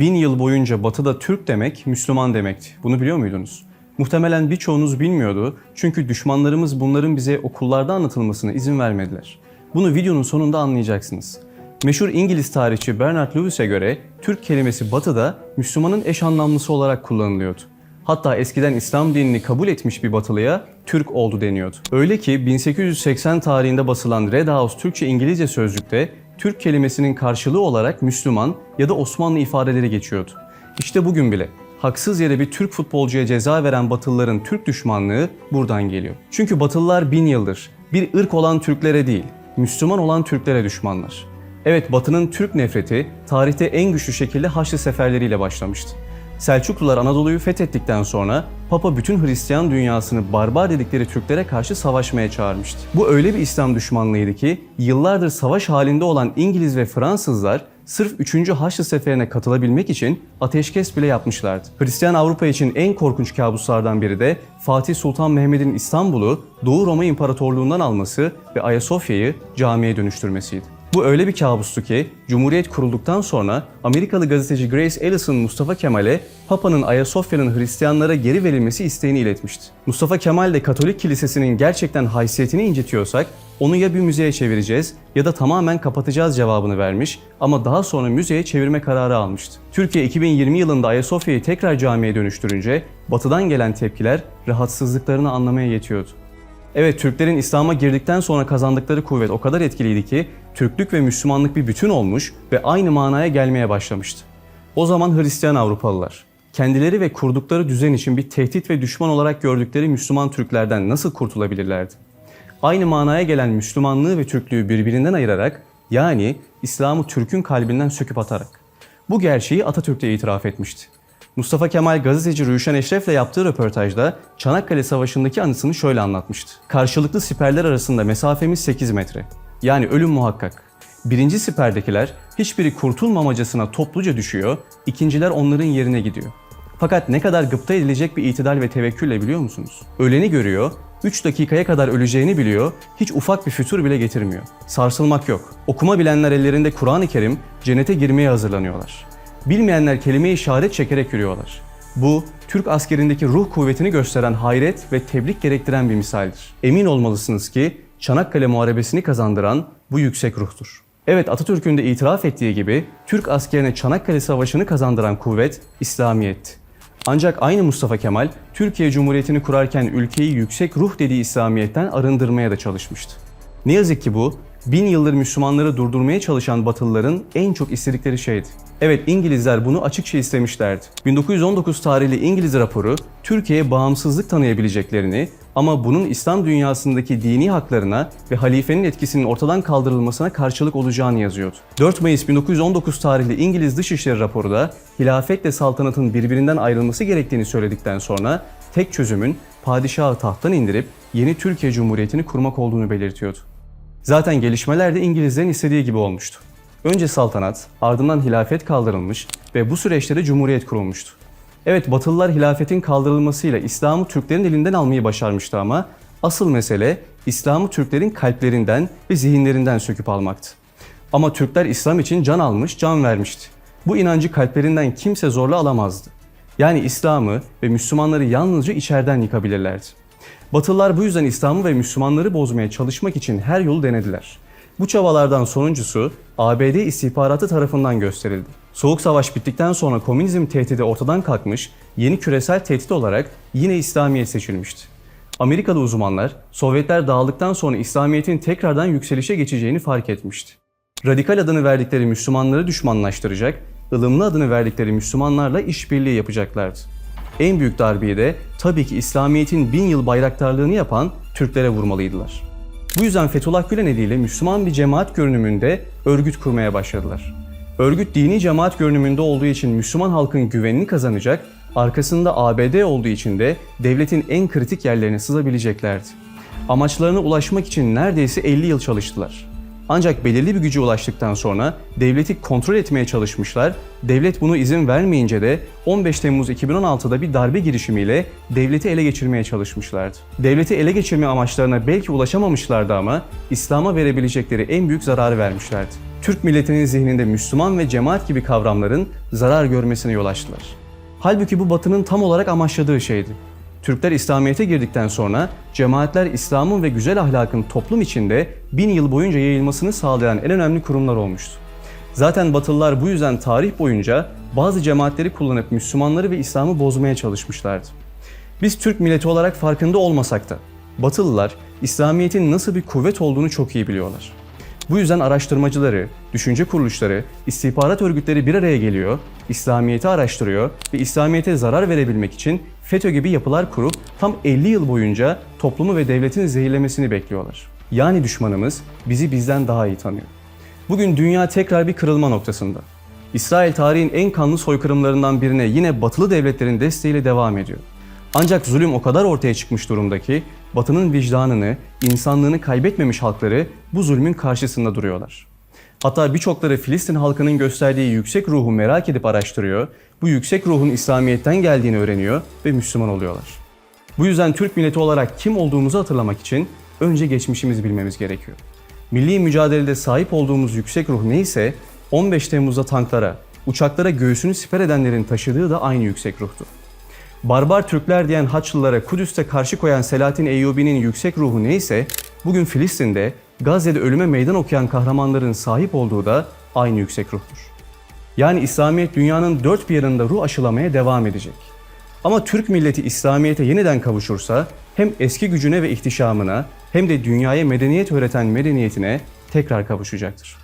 Bin yıl boyunca batıda Türk demek Müslüman demekti. Bunu biliyor muydunuz? Muhtemelen birçoğunuz bilmiyordu çünkü düşmanlarımız bunların bize okullarda anlatılmasına izin vermediler. Bunu videonun sonunda anlayacaksınız. Meşhur İngiliz tarihçi Bernard Lewis'e göre Türk kelimesi batıda Müslümanın eş anlamlısı olarak kullanılıyordu. Hatta eskiden İslam dinini kabul etmiş bir batılıya Türk oldu deniyordu. Öyle ki 1880 tarihinde basılan Red House Türkçe İngilizce sözlükte Türk kelimesinin karşılığı olarak Müslüman ya da Osmanlı ifadeleri geçiyordu. İşte bugün bile haksız yere bir Türk futbolcuya ceza veren Batılıların Türk düşmanlığı buradan geliyor. Çünkü Batılılar bin yıldır bir ırk olan Türklere değil, Müslüman olan Türklere düşmanlar. Evet Batı'nın Türk nefreti tarihte en güçlü şekilde Haçlı seferleriyle başlamıştı. Selçuklular Anadolu'yu fethettikten sonra Papa bütün Hristiyan dünyasını barbar dedikleri Türklere karşı savaşmaya çağırmıştı. Bu öyle bir İslam düşmanlığıydı ki yıllardır savaş halinde olan İngiliz ve Fransızlar sırf 3. Haçlı Seferi'ne katılabilmek için ateşkes bile yapmışlardı. Hristiyan Avrupa için en korkunç kabuslardan biri de Fatih Sultan Mehmet'in İstanbul'u Doğu Roma İmparatorluğundan alması ve Ayasofya'yı camiye dönüştürmesiydi. Bu öyle bir kabustu ki Cumhuriyet kurulduktan sonra Amerikalı gazeteci Grace Ellison Mustafa Kemal'e Papa'nın Ayasofya'nın Hristiyanlara geri verilmesi isteğini iletmişti. Mustafa Kemal de Katolik Kilisesi'nin gerçekten haysiyetini incitiyorsak onu ya bir müzeye çevireceğiz ya da tamamen kapatacağız cevabını vermiş ama daha sonra müzeye çevirme kararı almıştı. Türkiye 2020 yılında Ayasofya'yı tekrar camiye dönüştürünce batıdan gelen tepkiler rahatsızlıklarını anlamaya yetiyordu. Evet Türklerin İslam'a girdikten sonra kazandıkları kuvvet o kadar etkiliydi ki Türklük ve Müslümanlık bir bütün olmuş ve aynı manaya gelmeye başlamıştı. O zaman Hristiyan Avrupalılar kendileri ve kurdukları düzen için bir tehdit ve düşman olarak gördükleri Müslüman Türklerden nasıl kurtulabilirlerdi? Aynı manaya gelen Müslümanlığı ve Türklüğü birbirinden ayırarak yani İslam'ı Türk'ün kalbinden söküp atarak. Bu gerçeği Atatürk de itiraf etmişti. Mustafa Kemal gazeteci Rüşen Eşref'le yaptığı röportajda Çanakkale Savaşı'ndaki anısını şöyle anlatmıştı. Karşılıklı siperler arasında mesafemiz 8 metre. Yani ölüm muhakkak. Birinci siperdekiler hiçbiri kurtulmamacasına topluca düşüyor, ikinciler onların yerine gidiyor. Fakat ne kadar gıpta edilecek bir itidal ve tevekkülle biliyor musunuz? Öleni görüyor, 3 dakikaya kadar öleceğini biliyor, hiç ufak bir fütur bile getirmiyor. Sarsılmak yok. Okuma bilenler ellerinde Kur'an-ı Kerim, cennete girmeye hazırlanıyorlar. Bilmeyenler kelime-i şehadet çekerek yürüyorlar. Bu, Türk askerindeki ruh kuvvetini gösteren hayret ve tebrik gerektiren bir misaldir. Emin olmalısınız ki Çanakkale Muharebesi'ni kazandıran bu yüksek ruhtur. Evet Atatürk'ün de itiraf ettiği gibi Türk askerine Çanakkale Savaşı'nı kazandıran kuvvet İslamiyet'ti. Ancak aynı Mustafa Kemal Türkiye Cumhuriyeti'ni kurarken ülkeyi yüksek ruh dediği İslamiyet'ten arındırmaya da çalışmıştı. Ne yazık ki bu bin yıldır Müslümanları durdurmaya çalışan Batılıların en çok istedikleri şeydi. Evet İngilizler bunu açıkça istemişlerdi. 1919 tarihli İngiliz raporu Türkiye'ye bağımsızlık tanıyabileceklerini ama bunun İslam dünyasındaki dini haklarına ve halifenin etkisinin ortadan kaldırılmasına karşılık olacağını yazıyordu. 4 Mayıs 1919 tarihli İngiliz Dışişleri raporu da hilafetle saltanatın birbirinden ayrılması gerektiğini söyledikten sonra tek çözümün padişahı tahttan indirip yeni Türkiye Cumhuriyeti'ni kurmak olduğunu belirtiyordu. Zaten gelişmeler de İngilizlerin istediği gibi olmuştu. Önce saltanat, ardından hilafet kaldırılmış ve bu süreçte de cumhuriyet kurulmuştu. Evet Batılılar hilafetin kaldırılmasıyla İslam'ı Türklerin elinden almayı başarmıştı ama asıl mesele İslam'ı Türklerin kalplerinden ve zihinlerinden söküp almaktı. Ama Türkler İslam için can almış, can vermişti. Bu inancı kalplerinden kimse zorla alamazdı. Yani İslam'ı ve Müslümanları yalnızca içeriden yıkabilirlerdi. Batılılar bu yüzden İslam'ı ve Müslümanları bozmaya çalışmak için her yolu denediler. Bu çabalardan sonuncusu ABD istihbaratı tarafından gösterildi. Soğuk Savaş bittikten sonra komünizm tehdidi ortadan kalkmış, yeni küresel tehdit olarak yine İslamiyet seçilmişti. Amerikalı uzmanlar Sovyetler dağıldıktan sonra İslamiyet'in tekrardan yükselişe geçeceğini fark etmişti. Radikal adını verdikleri Müslümanları düşmanlaştıracak, ılımlı adını verdikleri Müslümanlarla işbirliği yapacaklardı. En büyük darbeyi de tabii ki İslamiyet'in bin yıl bayraktarlığını yapan Türklere vurmalıydılar. Bu yüzden Fethullah Gülen eliyle Müslüman bir cemaat görünümünde örgüt kurmaya başladılar. Örgüt dini cemaat görünümünde olduğu için Müslüman halkın güvenini kazanacak, arkasında ABD olduğu için de devletin en kritik yerlerine sızabileceklerdi. Amaçlarına ulaşmak için neredeyse 50 yıl çalıştılar. Ancak belirli bir güce ulaştıktan sonra devleti kontrol etmeye çalışmışlar. Devlet bunu izin vermeyince de 15 Temmuz 2016'da bir darbe girişimiyle devleti ele geçirmeye çalışmışlardı. Devleti ele geçirme amaçlarına belki ulaşamamışlardı ama İslam'a verebilecekleri en büyük zararı vermişlerdi. Türk milletinin zihninde Müslüman ve cemaat gibi kavramların zarar görmesine yol açtılar. Halbuki bu batının tam olarak amaçladığı şeydi. Türkler İslamiyet'e girdikten sonra cemaatler İslam'ın ve güzel ahlakın toplum içinde bin yıl boyunca yayılmasını sağlayan en önemli kurumlar olmuştu. Zaten Batılılar bu yüzden tarih boyunca bazı cemaatleri kullanıp Müslümanları ve İslam'ı bozmaya çalışmışlardı. Biz Türk milleti olarak farkında olmasak da Batılılar İslamiyet'in nasıl bir kuvvet olduğunu çok iyi biliyorlar. Bu yüzden araştırmacıları, düşünce kuruluşları, istihbarat örgütleri bir araya geliyor, İslamiyet'i araştırıyor ve İslamiyet'e zarar verebilmek için FETÖ gibi yapılar kurup tam 50 yıl boyunca toplumu ve devletin zehirlemesini bekliyorlar. Yani düşmanımız bizi bizden daha iyi tanıyor. Bugün dünya tekrar bir kırılma noktasında. İsrail tarihin en kanlı soykırımlarından birine yine batılı devletlerin desteğiyle devam ediyor. Ancak zulüm o kadar ortaya çıkmış durumda ki Batı'nın vicdanını, insanlığını kaybetmemiş halkları bu zulmün karşısında duruyorlar. Hatta birçokları Filistin halkının gösterdiği yüksek ruhu merak edip araştırıyor, bu yüksek ruhun İslamiyet'ten geldiğini öğreniyor ve Müslüman oluyorlar. Bu yüzden Türk milleti olarak kim olduğumuzu hatırlamak için önce geçmişimizi bilmemiz gerekiyor. Milli mücadelede sahip olduğumuz yüksek ruh neyse 15 Temmuz'da tanklara, uçaklara göğsünü siper edenlerin taşıdığı da aynı yüksek ruhtu. Barbar Türkler diyen Haçlılara Kudüs'te karşı koyan Selahattin Eyyubi'nin yüksek ruhu neyse, bugün Filistin'de, Gazze'de ölüme meydan okuyan kahramanların sahip olduğu da aynı yüksek ruhtur. Yani İslamiyet dünyanın dört bir yanında ruh aşılamaya devam edecek. Ama Türk milleti İslamiyet'e yeniden kavuşursa hem eski gücüne ve ihtişamına hem de dünyaya medeniyet öğreten medeniyetine tekrar kavuşacaktır.